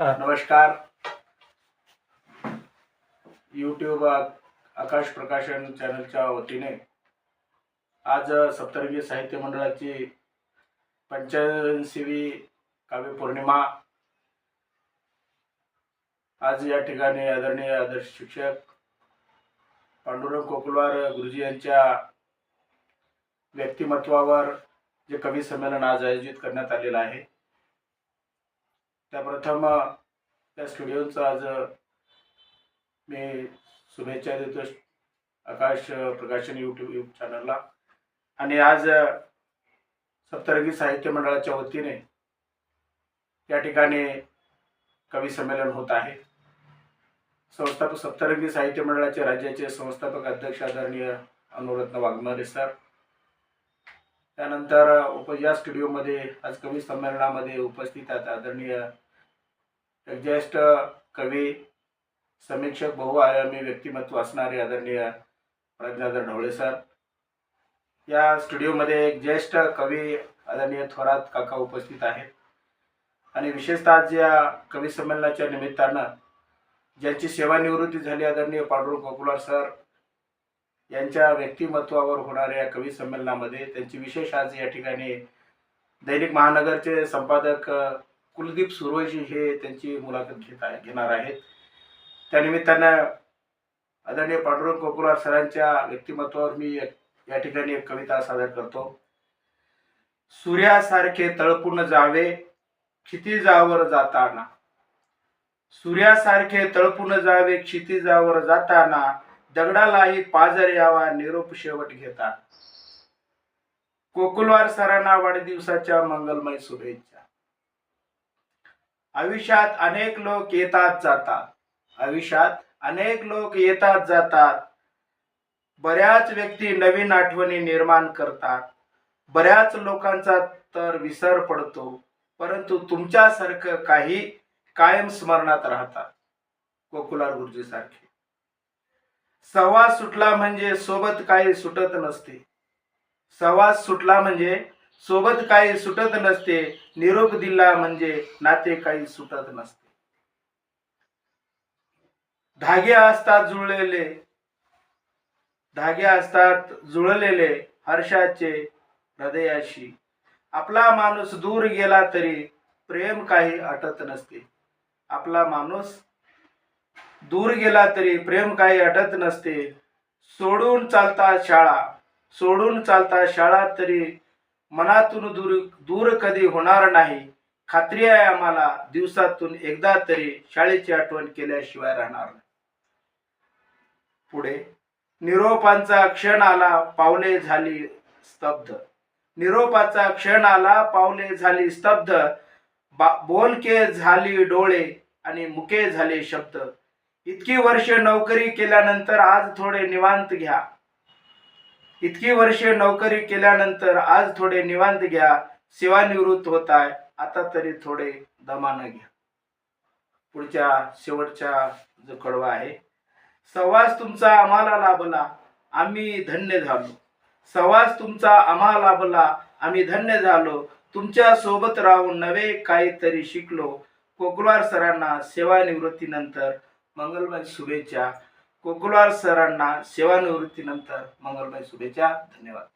नमस्कार. यूट्यूब आकाश प्रकाशन चॅनलच्या वतीने आज सप्तरंगी साहित्य मंडळाची पंच्याऐंशीवी काव्य पौर्णिमा आज या ठिकाणी आदरणीय आदर्श शिक्षक पांडुरंग कोकुलवार गुरुजी यांच्या व्यक्तिमत्वावर जे कवी संमेलन आज आयोजित करण्यात आलेलं आहे. त्या प्रथम त्या स्टुडिओचं आज मी शुभेच्छा देतो आकाश प्रकाशन यूट्यूब यूट्यूब चॅनलला आणि आज सप्तरंगी साहित्य मंडळाच्या वतीने या ठिकाणी कवी संमेलन होत आहे. संस्थापक सप्तरंगी साहित्य मंडळाचे राज्याचे संस्थापक अध्यक्ष आदरणीय अनुरत्न वाघमारे सर त्यानंतर उप या स्टुडिओमध्ये आज कवी संमेलनामध्ये उपस्थित आहेत आदरणीय एक ज्येष्ठ कवी समीक्षक बहुआयामी व्यक्तिमत्व असणारे आदरणीय प्रज्ञाधर ढवळे सर. या स्टुडिओमध्ये एक ज्येष्ठ कवी आदरणीय थोरात काका उपस्थित आहेत. आणि विशेषतः आज या कवी संमेलनाच्या निमित्तानं ज्यांची सेवानिवृत्ती झाली आदरणीय पांडुरंग कोकुलार सर यांच्या व्यक्तिमत्वावर होणाऱ्या कवी संमेलनामध्ये त्यांची विशेष आज या ठिकाणी दैनिक महानगरचे संपादक कुलदीप सुरवजी हे त्यांची मुलाखत घेत आहे घेणार आहेत. त्यानिमित्तानं आदरणीय पांडुरंग कोकुलार सरांच्या व्यक्तिमत्वावर मी या ठिकाणी एक कविता सादर करतो. सूर्यासारखे तळपून जावे क्षितिजावर जाताना. सूर्यासारखे तळपून जावे क्षितिजावर जाताना. दगडालाही पाजर यावा निरोप शेवट घेता. कोकुलवार सरांना वाढदिवसाच्या मंगलमय शुभेच्छा. आयुष्यात अनेक लोक येतात जातात. आयुष्यात अनेक लोक येतात जातात. बऱ्याच व्यक्ती नवीन आठवणी निर्माण करतात. बऱ्याच लोकांचा तर विसर पडतो परंतु तुमच्यासारखं काही कायम स्मरणात राहतात. कोकुलार गुरुजी सारखे संवाद सुटला म्हणजे सोबत काही सुटत नसते. संवाद सुटला म्हणजे सोबत काही सुटत नसते. निरोप दिला म्हणजे नाते काही सुटत नसते. धागे असतात जुळलेले. धागे असतात जुळलेले हर्षाचे हृदयाशी. आपला माणूस दूर गेला तरी प्रेम काही अटत नसते. आपला माणूस दूर गेला तरी प्रेम काही अटत नसते. सोडून चालता शाळा सोडून चालता शाळा तरी मनातून दूर दूर कधी होणार नाही. खात्री आहे आम्हाला दिवसातून एकदा तरी शाळेची आठवण केल्याशिवाय राहणार नाही. पुढे निरोपांचा क्षण आला पावले झाली स्तब्ध. निरोपाचा क्षण आला पावले झाली स्तब्ध. बा- बोलके झाली डोळे आणि मुके झाले शब्द. इतकी वर्ष नोकरी केल्यानंतर आज थोडे निवांत घ्या. इतकी वर्षे नोकरी केल्यानंतर आज थोडे निवांत घ्या. सेवानिवृत्त होत आहे आता तरी थोडे दमानं घ्या. पुढच्या शेवटच्या जो कडवा आहे सहवास तुमचा आम्हाला लाभला आम्ही धन्य झालो. सहवास तुमचा आम्हाला लाभला आम्ही धन्य झालो. तुमच्यासोबत राहून नवे काहीतरी शिकलो. कोकलवार सरांना सेवानिवृत्तीनंतर मंगलमय शुभेच्छा. कोकुलवार सरांना सेवानिवृत्तीनंतर मंगलमय शुभेच्छा. धन्यवाद.